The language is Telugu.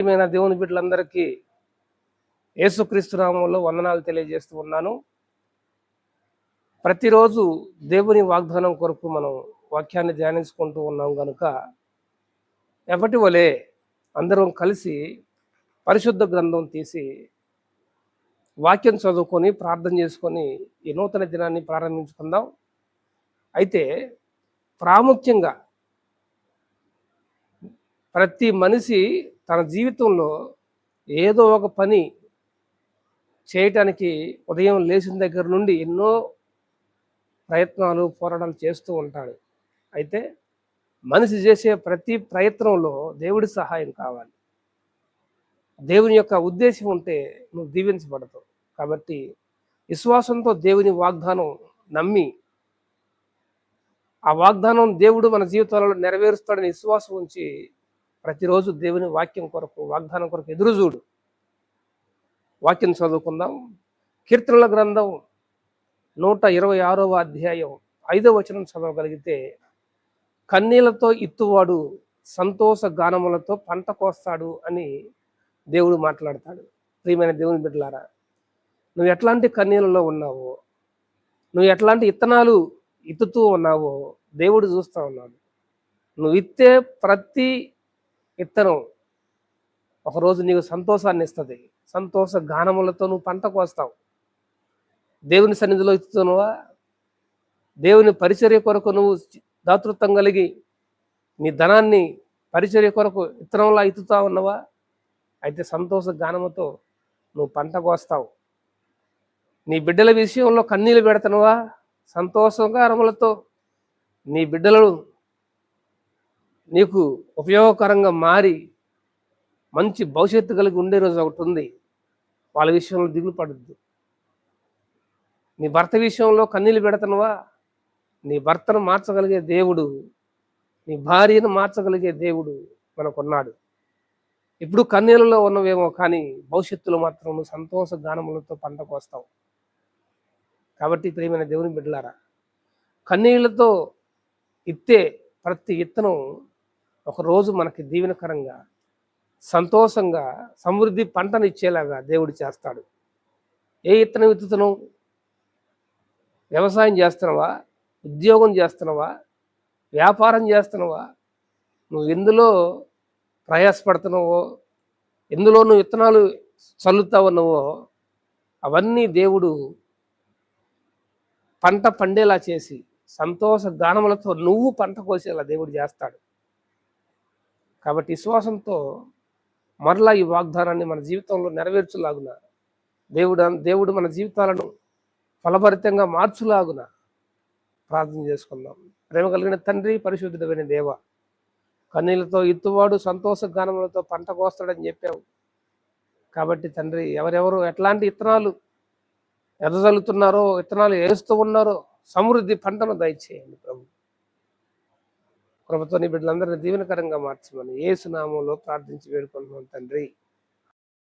ప్రియమైన దేవుని బిడ్డలందరికీ యేసుక్రీస్తు నామంలో వందనాలు తెలియజేస్తూ ఉన్నాను. ప్రతిరోజు దేవుని వాగ్దానం కొరకు మనం వాక్యాన్ని ధ్యానించుకుంటూ ఉన్నాం కనుక ఎప్పటి వలె అందరం కలిసి పరిశుద్ధ గ్రంథం తీసి వాక్యం చదువుకొని ప్రార్థన చేసుకొని ఈ నూతన దినాన్ని ప్రారంభించుకుందాం. అయితే ప్రాముఖ్యంగా ప్రతి మనిషి తన జీవితంలో ఏదో ఒక పని చేయటానికి ఉదయం లేచిన దగ్గర నుండి ఎన్నో ప్రయత్నాలు పోరాటాలు చేస్తూ ఉంటాడు. అయితే మనిషి చేసే ప్రతి ప్రయత్నంలో దేవుడి సహాయం కావాలి. దేవుని యొక్క ఉద్దేశం ఉంటే నువ్వు దీవించబడతావు. కాబట్టి విశ్వాసంతో దేవుని వాగ్దానం నమ్మి ఆ వాగ్దానం దేవుడు మన జీవితాలలో నెరవేరుస్తాడని విశ్వాసం ఉంచి ప్రతిరోజు దేవుని వాక్యం కొరకు వాగ్దానం కొరకు ఎదురు చూడు. వాక్యం చదువుకుందాం. కీర్తనల గ్రంథం నూట ఇరవై ఆరవ అధ్యాయం ఐదవ వచనం చదవగలిగితే కన్నీళ్ళతో ఇత్తువాడు సంతోష గానములతో పంట కోస్తాడు అని దేవుడు మాట్లాడతాడు. ప్రియమైన దేవుని బిడ్డలారా నువ్వు ఎట్లాంటి కన్నీళ్ళలో ఉన్నావో నువ్వు ఎట్లాంటి ఇత్తనాలు ఇత్తుతూ ఉన్నావో దేవుడు చూస్తూ ఉన్నాడు. నువ్వు ఇత్తే ప్రతి ఇత్తనం. ఒకరోజు నీకు సంతోషాన్ని ఇస్తుంది. సంతోష గానములతో నువ్వు పంట కోస్తావు. దేవుని సన్నిధిలో ఇస్తున్నావా? దేవుని పరిచర్య కొరకు నువ్వు దాతృత్వం కలిగి నీ ధనాన్ని పరిచర్య కొరకు ఇత్తనంలా ఇతుతా ఉన్నవా? అయితే సంతోష గానముతో నువ్వు పంట కోస్తావు. నీ బిడ్డల విషయంలో కన్నీళ్ళు పెడుతున్నావా సంతోషగానములతో నీ బిడ్డలను నీకు ఉపయోగకరంగా మారి మంచి భవిష్యత్తు కలిగి ఉండే రోజు ఒకటి ఉంది. వాళ్ళ విషయంలో దిగులు పడద్దు. నీ భర్త విషయంలో కన్నీళ్ళు పెడతనువా? నీ భర్తను మార్చగలిగే దేవుడు నీ భార్యను మార్చగలిగే దేవుడు మనకున్నాడు. ఇప్పుడు కన్నీళ్ళలో ఉన్నవేమో కానీ భవిష్యత్తులో మాత్రం నువ్వు సంతోష గానములతో పంట కోస్తావు కాబట్టి ప్రియమైన దేవుని బిడ్డలారా కన్నీళ్ళతో ఇత్తే ప్రతి ఇత్తనం ఒకరోజు మనకి దీవెనకరంగా సంతోషంగా సమృద్ధి పంటను ఇచ్చేలాగా దేవుడు చేస్తాడు. ఏ ఇత్తనం విత్తుతను వ్యవసాయం చేస్తున్నావా? ఉద్యోగం చేస్తున్నావా? వ్యాపారం చేస్తున్నావా? నువ్వు ఎందులో ప్రయాసపడుతున్నావో? ఎందులో నువ్వు విత్తనాలు చల్లుతా ఉన్నావో అవన్నీ దేవుడు పంట పండేలా చేసి సంతోష గానములతో నువ్వు పంట కోసేలా దేవుడు చేస్తాడు. కాబట్టి విశ్వాసంతో మరలా ఈ వాగ్దానాన్ని మన జీవితంలో నెరవేర్చులాగున దేవుడు దేవుడు మన జీవితాలను ఫలభరితంగా మార్చులాగున ప్రార్థన చేసుకుందాం. ప్రేమ కలిగిన తండ్రి పరిశుద్ధుడమైన దేవ కన్నీళ్ళతో ఇత్తువాడు సంతోష గానములతో పంట కోస్తాడని చెప్పావు. కాబట్టి తండ్రి ఎవరెవరు ఎట్లాంటి ఇత్తనాలు ఎదజల్లుతున్నారో విత్తనాలు వేస్తూ ఉన్నారో సమృద్ధి పంటను దయచేయండి ప్రభు. ప్రభుత్వ నీ బిడ్డలందరినీ దీవెనకరంగా మార్చమని ఏ సునామంలో ప్రార్థించి వేడుకుంటున్నాం తండ్రి.